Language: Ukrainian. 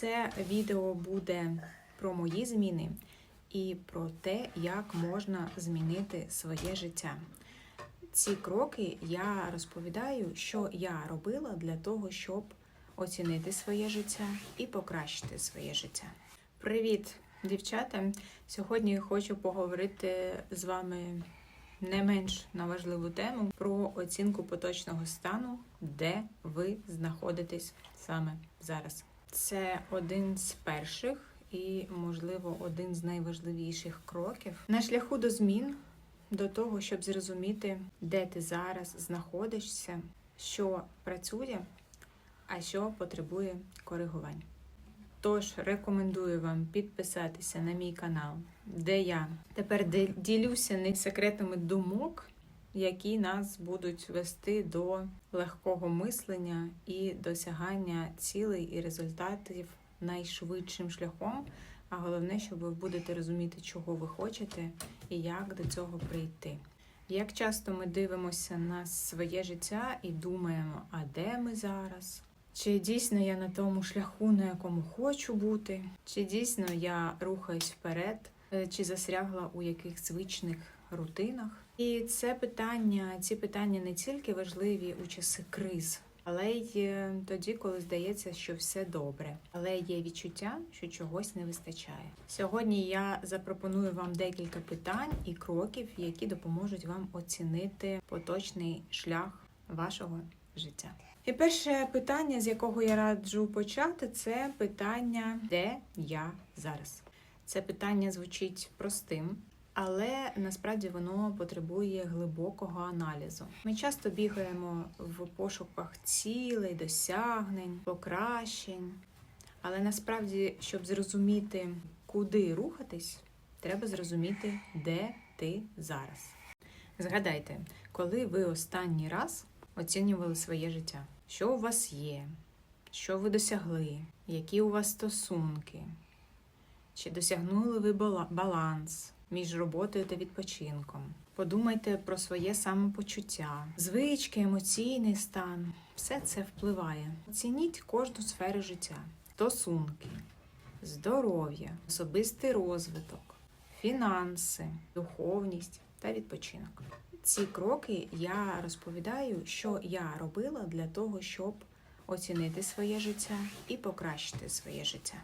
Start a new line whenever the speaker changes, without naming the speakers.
Це відео буде про мої зміни і про те, як можна змінити своє життя. Ці кроки я розповідаю, що я робила для того, щоб оцінити своє життя і покращити своє життя. Привіт, дівчата! Сьогодні хочу поговорити з вами не менш на важливу тему про оцінку поточного стану, де ви знаходитесь саме зараз. Це один з перших і, можливо, один з найважливіших кроків на шляху до змін, до того, щоб зрозуміти, де ти зараз знаходишся, що працює, а що потребує коригувань. Тож рекомендую вам підписатися на мій канал, де я тепер ділюся не секретами думок, які нас будуть вести до легкого мислення і досягання цілей і результатів найшвидшим шляхом. А головне, що ви будете розуміти, чого ви хочете і як до цього прийти. Як часто ми дивимося на своє життя і думаємо, а де ми зараз? Чи дійсно я на тому шляху, на якому хочу бути? Чи дійсно я рухаюсь вперед, Е, чи застрягла у яких звичних рутинах? І це питання, ці питання не тільки важливі у часи криз, але й е, тоді, коли здається, що все добре, але є відчуття, що чогось не вистачає. Сьогодні я запропоную вам декілька питань і кроків, які допоможуть вам оцінити поточний шлях вашого життя. І перше питання, з якого я раджу почати, це питання, де я зараз. Це питання звучить простим, але насправді воно потребує глибокого аналізу. Ми часто бігаємо в пошуках цілей, досягнень, покращень. Але насправді, щоб зрозуміти, куди рухатись, треба зрозуміти, де ти зараз. Згадайте, коли ви останній раз оцінювали своє життя, що у вас є, що ви досягли, які у вас стосунки, чи досягнули ви баланс між роботою та відпочинком? Подумайте про своє самопочуття, звички, емоційний стан. Все це впливає. Оцініть кожну сферу життя: стосунки, здоров'я, особистий розвиток, фінанси, духовність та відпочинок. Ці кроки я розповідаю, що я робила для того, щоб оцінити своє життя і покращити своє життя.